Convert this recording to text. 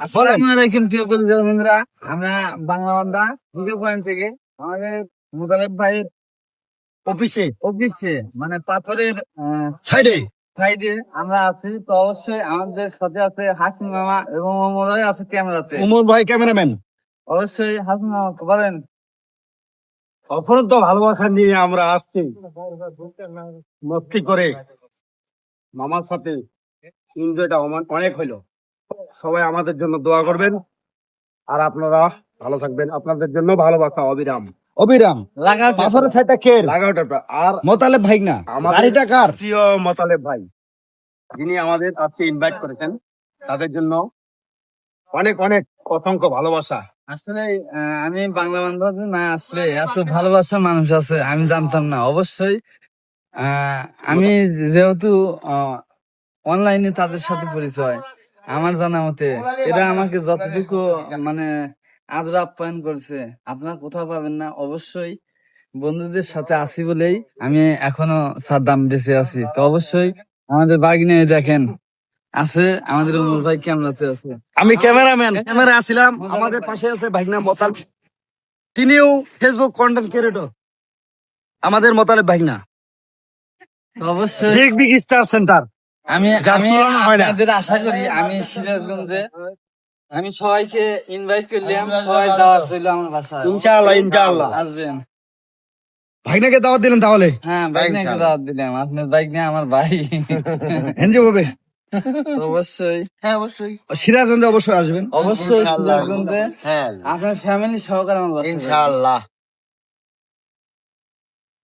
আসসালামু আলাইকুম প্রিয় পরিজন বন্ধুরা। আমরা বাংলা বান্ধা ভিডিও পয়েন্ট থেকে আমাদের মুদালেব ভাইয়ের অফিসে। অফিসে মানে পাথরের সাইডে। সাইডে আমরা আছি। তো অবশ্যই আমাদের সাথে আছে হাসিম মামা এবং মোমরাই আছে ক্যামেরাতে। উমর ভাই ক্যামেরাম্যান। অবশ্যই হাসিম মামা বলেন। অপরন্ত ভালোবাসা নিয়ে আমরা আসছি। মস্তি করে মামার সাথে। এনজয়টা অনেক হইল। সবাই আমাদের জন্য দোয়া করবেন। আর আপনারা ভালো থাকবেন। আপনাদের জন্য ভালোবাসা অবিরাম। অবিরাম। লাগাও পাথরের সাইডটা কে লাগাওটা আর মোতালেব ভাই না? গাড়িটা কার? প্রিয় মতালেব ভাই যিনি আমাদের আজকে ইনভাইট করেছেন তাদের জন্য অনেক অনেক অসংখ্য ভালোবাসা। আসলে আহ, আমি বাংলা বান্ধব না আসলে এত ভালোবাসা মানুষ আছে আমি জানতাম না। অবশ্যই আহ, আমি যেহেতু অনলাইনে তাদের সাথে পরিচয়। আমার জানা মতে এটা আমাকে যতটুকু মানে আদর আপ্যায়ন করছে আপনারা কোথাও পাবেন না। অবশ্যই বন্ধুদের সাথে আছি বলেই আমি এখনও সাদ্দাম বেঁচে আছি। তো অবশ্যই আমাদের বাগিনে দেখেন আছে আমাদের উমর ভাই ক্যামেরাতে আছে। আমি ক্যামেরাম্যান ক্যামেরা আসছিলাম আমাদের পাশে আছে ভাইনা মোতাল তিনিও ফেসবুক কন্টেন্ট ক্রিয়েটর আমাদের মোতালেব ভাইনা অবশ্যই বিগ বিগ স্টার সেন্টার আমি আমি না। আপনাদের আশা করি আমি সিরাজগঞ্জে আমি সবাইকে ইনভাইট করলাম সবাই দাওয়াত হইল আমার বাসায়। ইনশাআল্লাহ ইনশাআল্লাহ। আসবেন। ভাইনাকে দাওয়াত দিলেন তাহলে? হ্যাঁ বাইক নিয়ে দাওয়াত দিলাম। আপনার বাইক নিয়ে আমার ভাই। হেনজি হবে অবশ্যই। হ্যাঁ অবশ্যই। সিরাজগঞ্জে অবশ্যই আসবেন। অবশ্যই সিরাজগঞ্জে। আপনার ফ্যামিলি সহকারে আমার বাসায় ইনশাআল্লাহ।